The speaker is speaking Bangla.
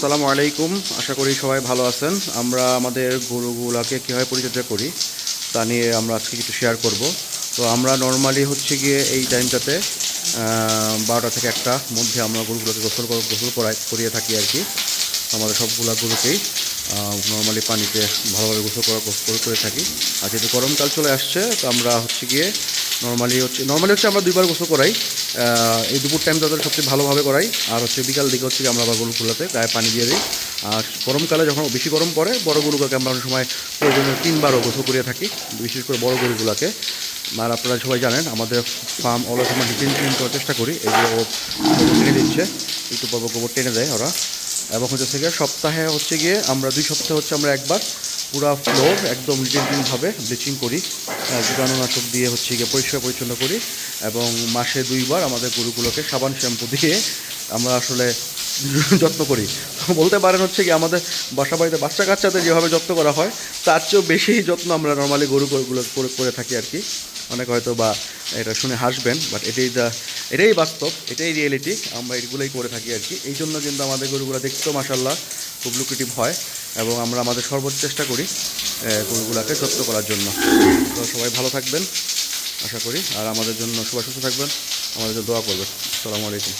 আসসালামু আলাইকুম। আশা করি সবাই ভালো আছেন। আমরা আমাদের গরুগুলাকে কীভাবে পরিচর্যা করি তা নিয়ে আমরা আজকে কিছু শেয়ার করব। তো আমরা নর্মালি হচ্ছে গিয়ে এই টাইমটাতে বারোটা থেকে একটা মধ্যে আমরা গরুগুলোকে গোসল গোসল করাই করিয়ে থাকি আর কি। আমাদের সবগুলা গরুকেই। নর্মালি পানিতে ভালোভাবে গোসল করা করে থাকি। আর যেহেতু গরমকাল চলে আসছে, তো আমরা হচ্ছে গিয়ে নর্মালি হচ্ছে নর্মালি হচ্ছে আমরা দুইবার গোসল করাই। এই দুপুর টাইম তাদের সবচেয়ে ভালোভাবে করাই। আর হচ্ছে বিকাল দিকে হচ্ছে আমরা আবার গরু খোলাতে গায়ে পানি দিয়ে দিই। আর গরমকালে যখন বেশি গরম পড়ে, বড় গরুগুলোকে আমরা অনেক সময় প্রয়োজনীয় তিনবারও গোসল করিয়ে থাকি, বিশেষ করে বড় গরুগুলোকে। আর আপনারা সবাই জানেন, আমাদের ফার্ম অলস আমরা ক্লিন করার চেষ্টা করি। এগুলো ও টেনে দিচ্ছে। একটু পর পর গোবর টেনে দেয় ওরা। এবং হচ্ছে থেকে। সপ্তাহে হচ্ছে গিয়ে আমরা দুই সপ্তাহে হচ্ছে আমরা একবার পুরা ফ্লোর একদম ভাবে ব্লিচিং করি জীবাণুনাশক দিয়ে হচ্ছে গিয়ে পরিষ্কার পরিচ্ছন্ন করি এবং মাসে দুইবার আমাদের গরুগুলোকে সাবান শ্যাম্পু দিয়ে আমরা আসলে যত্ন করি। বলতে পারেন হচ্ছে কি আমাদের বাসা বাড়িতে বাচ্চা কাচ্চাদের যেভাবে যত্ন করা হয়, তার চেয়েও বেশি যত্ন আমরা নর্মালি গরু গরুগুলো করে থাকি আর কি। অনেক হয়তো বা এটা শুনে হাসবেন বাট এটাই যা এটাই বাস্তব, এটাই রিয়েলিটি আমরা এগুলোই করে থাকি আর কি। এই জন্য কিন্তু আমাদের গরুগুলো দেখতেও মাসাল্লাহ খুব লুক্রেটিভ হয় এবং আমরা আমাদের সর্বোচ্চ চেষ্টা করি গরুগুলোকে সত্য করার জন্য। তো সবাই ভালো থাকবেন, আশা করি। আর আমাদের জন্য সবাই সুস্থ থাকবেন। আমাদের জন্য দোয়া করবেন। আসসালামু আলাইকুম।